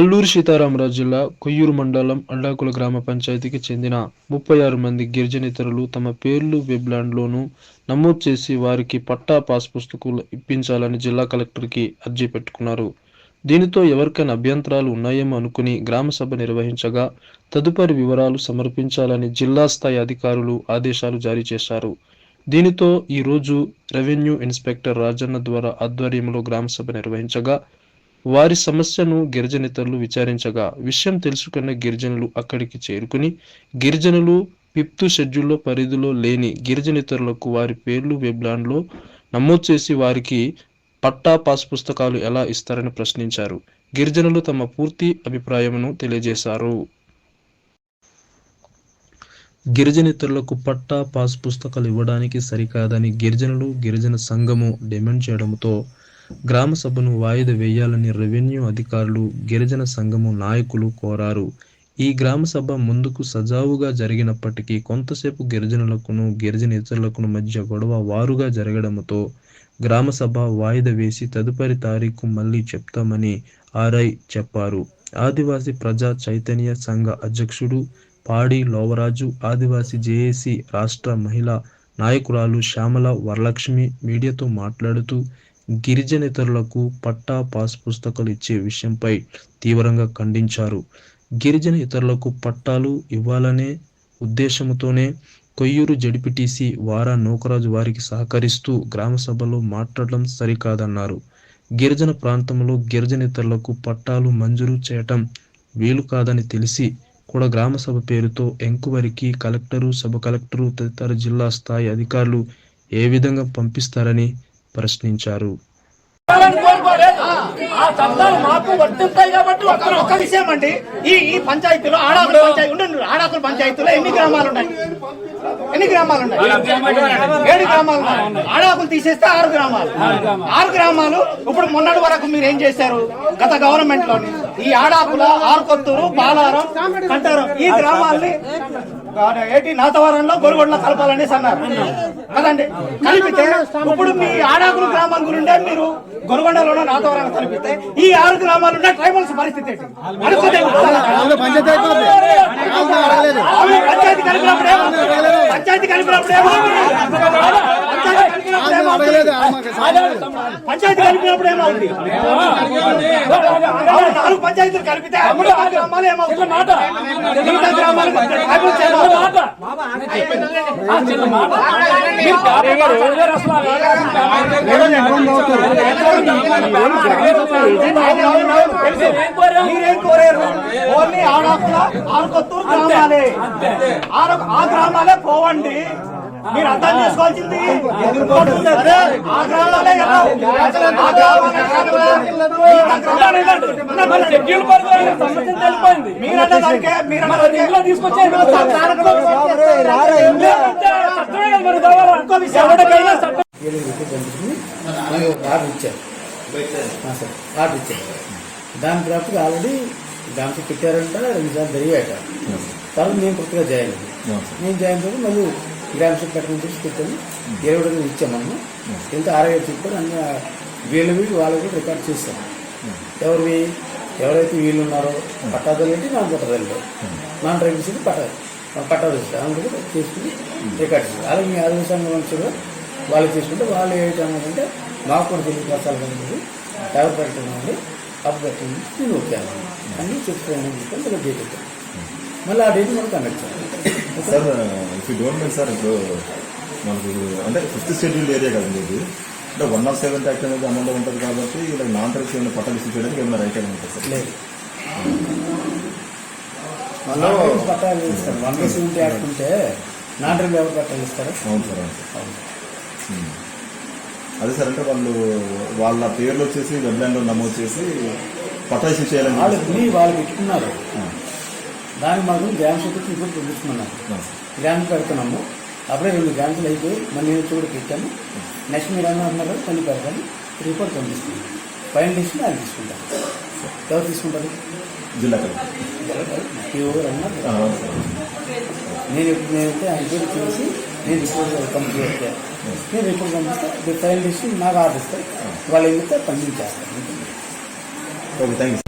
అల్లూరు సీతారామరాజు జిల్లా కొయ్యూరు మండలం అడ్డాకుల గ్రామ పంచాయతీకి చెందిన ముప్పై ఆరు మంది గిరిజనేతరులు తమ పేర్లు వెబ్లాండ్లోనూ నమోదు చేసి వారికి పట్టా పాస్ పుస్తకాలు ఇప్పించాలని జిల్లా కలెక్టర్కి అర్జీ పెట్టుకున్నారు. దీనితో ఎవరికైనా అభ్యంతరాలు ఉన్నాయేమో అనుకుని గ్రామసభ నిర్వహించగా తదుపరి వివరాలు సమర్పించాలని జిల్లా స్థాయి అధికారులు ఆదేశాలు జారీ చేశారు. దీనితో ఈరోజు రెవెన్యూ ఇన్స్పెక్టర్ రాజన్న ద్వారా ఆధ్వర్యంలో గ్రామసభ నిర్వహించగా వారి సమస్యను గిరిజనేతలు విచారించగా విషయం తెలుసుకున్న గిరిజనులు అక్కడికి చేరుకుని గిరిజనులు ఫిఫ్త్ షెడ్యూల్లో పరిధిలో లేని గిరిజనేతరులకు వారి పేర్లు వెబ్లాండ్లో నమోదు చేసి వారికి పట్టా పాస్ పుస్తకాలు ఎలా ఇస్తారని ప్రశ్నించారు. గిరిజనులు తమ పూర్తి అభిప్రాయమును తెలియజేశారు. గిరిజనేతరులకు పట్టా పాస్ పుస్తకాలు ఇవ్వడానికి సరికాదని గిరిజనులు గిరిజన సంఘము డిమాండ్ చేయడంతో గ్రామ సభను వాయిదా వేయాలని రెవెన్యూ అధికారులు గిరిజన సంఘము నాయకులు కోరారు. ఈ గ్రామ సభ ముందుకు సజావుగా జరిగినప్పటికీ కొంతసేపు గిరిజనులకును గిరిజనేతరులకును మధ్య గొడవ వారుగా జరగడంతో గ్రామ సభ వాయిదా వేసి తదుపరి తారీఖు మళ్ళీ చెప్తామని ఆర్ఐ చెప్పారు. ఆదివాసీ ప్రజా చైతన్య సంఘ అధ్యక్షుడు పాడి లోవరాజు ఆదివాసీ జేఏసీ రాష్ట్ర మహిళా నాయకురాలు శ్యామల వరలక్ష్మి మీడియాతో మాట్లాడుతూ గిరిజనేతరులకు పట్టా పాస్ పుస్తకాలు ఇచ్చే విషయంపై తీవ్రంగా ఖండించారు. గిరిజన ఇతరులకు పట్టాలు ఇవ్వాలనే ఉద్దేశంతోనే కొయ్యూరు జడిపిటిసి వారా నూకరాజు వారికి సహకరిస్తూ గ్రామ సభలో మాట్లాడడం సరికాదన్నారు. గిరిజన ప్రాంతంలో గిరిజనేతరులకు పట్టాలు మంజూరు చేయటం వీలు కాదని తెలిసి కూడా గ్రామ సభ పేరుతో ఎంక్వైరీకి కలెక్టరు సబ్ కలెక్టరు తదితర జిల్లా స్థాయి అధికారులు ఏ విధంగా పంపిస్తారని ప్రశ్నించారు. చట్టాలను కోరుకోలేదు ఆ చట్టాలు మాకు వర్తిస్తాయి కాబట్టి ఒక్క ఒక్క విషయం అండి. ఈ ఈ పంచాయతీలో ఆడాకుల పంచాయతీ ఉండండి. ఆడాకుల పంచాయతీలో ఎన్ని గ్రామాలు ఉన్నాయి? ఎన్ని గ్రామాలు ఉన్నాయి? ఏడు గ్రామాలు ఉన్నాయి. ఆడాకులు తీసేస్తే ఆరు గ్రామాలు. ఆరు గ్రామాలు. ఇప్పుడు మొన్నటి వరకు మీరు ఏం చేశారు? గత గవర్నమెంట్లోని ఈ ఆడాకుల ఆరుకొత్తూరు బాలారం కంటారం ఈ గ్రామాల్ని ఏటి నాతవరంలో గొరగొండలో కలపాలనేసి అన్నారు. కదండి? కలిపితే ఇప్పుడు మీ ఆడాకుల గ్రామాల గురిండే మీరు గొరగొండలోనో నాతవరంలో కలిపితే ఈ ఆరు గ్రామాలు ఉన్న ట్రైబల్స్ పరిస్థితి ఏంటి? పంచాయతీ కలిపినప్పుడు? పంచాయతీ కలిపినప్పుడు ఏమవుతుంది? పంచాయతీ కలిపినప్పుడు ఏమవుతుంది? పంచాయతీ కలిపినప్పుడు ఏమవుతుంది అవును, నాలుగు పంచాయతీలు కలిపితే అప్పుడు ఆ గ్రామాలు ఏమవుతుంది మీరేం కోరారు ఓన్లీ ఆడాకుల ఆరుకొత్తూరు గ్రామాలే ఆరు ఆ గ్రామాలే పోవండి మీరు అర్థం చేసుకోవాల్సింది. ఆర్డర్ ఇచ్చారు. ఆర్డర్ దాని తర్వాత ఆల్రెడీ దాంట్లో పెట్టారంట రెండు సార్లు జరిగాట తర్వాత నేను కొత్తగా జాయిన్ అయ్యాను నేను జాయిన్ అయ్యి మళ్ళీ గ్రామ సభ పెట్టమని చెప్పి పెట్టాను ఇరవై రోజులు ఇచ్చాం మనము ఎంత అరవై ఐదు చెప్పారు అన్ని వీళ్ళు వీళ్ళు వాళ్ళు కూడా రికార్డ్ చేస్తాం ఎవరివి ఎవరైతే వీళ్ళు ఉన్నారో పట్టాదారు ఏంటి నాన్ పట్టాదారు నాన్ డ్రైవింగ్ సీట్ పట్టాలి పట్టాదారు అందుకు కూడా చేసుకుని రికార్డ్ చేస్తారు అలాగే మీ ఆరోగ్య సంఘం మనుషులు వాళ్ళు చేసుకుంటే వాళ్ళు ఏమిటంటే మాకు కూడా తెలియపరచాలి కనుక ఎవరు పెట్టండి అప్పు పెట్టండి నేను ఓకే అన్నీ చెప్తాను చెప్పి మళ్ళీ ఆ డేట్ మనకు కండక్ట్ చేయాలి sir if you don't mind sir ఇప్పుడు మనకు అంటే ఫిఫ్త్ షెడ్యూల్ ఏరియా కదండి ఇది. అంటే వన్ ఆఫ్ సెవెంత్ యాక్ట్ అనేది అమల్లో ఉంటుంది కాబట్టి ఇలా నాన్ ట్రైబ్స్ ఏమైనా పట్టాలు ఇష్యూ చేయడానికి ఏమైనా రైట్ అని ఉంటుంది సార్ పట్టాలు ఇస్తారు వన్ ఉంటే యాక్ట్ ఉంటే నాన్ డ్రైవ్ ఎవరు పట్టాలు ఇస్తారు అవును సార్ అవును సార్ ఉమ్. అదే సార్ అంటే వాళ్ళు వాళ్ళ పేర్లు వచ్చేసి వెబ్లైన్లో నమోదు చేసి పట్టా ఇష్యూ చేయాలని వాళ్ళు పెట్టుకున్నారు దానికి మాకు గ్రామ సభకి ఇప్పుడు పంపిస్తున్నాను. గ్రామ్ పెడుతున్నాము. అప్పుడే రెండు గ్రామ్స్లు అయిపోయి మళ్ళీ నేను చూడ పెట్టాను. నెక్స్ట్ మీరు అన్న అన్నారు మళ్ళీ పెడతాను. రిపోర్ట్ పంపిస్తున్నాను. ఫైనల్ తీసుకుని ఆయన తీసుకుంటాను. ఎవరు తీసుకుంటారు? జిల్లా ఊరు అన్నారు? నేను ఇప్పుడు నేనైతే ఆయన పేరు చూసి నేను రిపోర్ట్ కంప్లీట్ చేస్తే నేను రిపోర్ట్ పంపిస్తే ఫైనల్ తీసుకుని నాకు ఆర్డర్ ఇస్తే వాళ్ళు ఏం చెప్తే పంపించేస్తాను ఓకే థ్యాంక్ యూ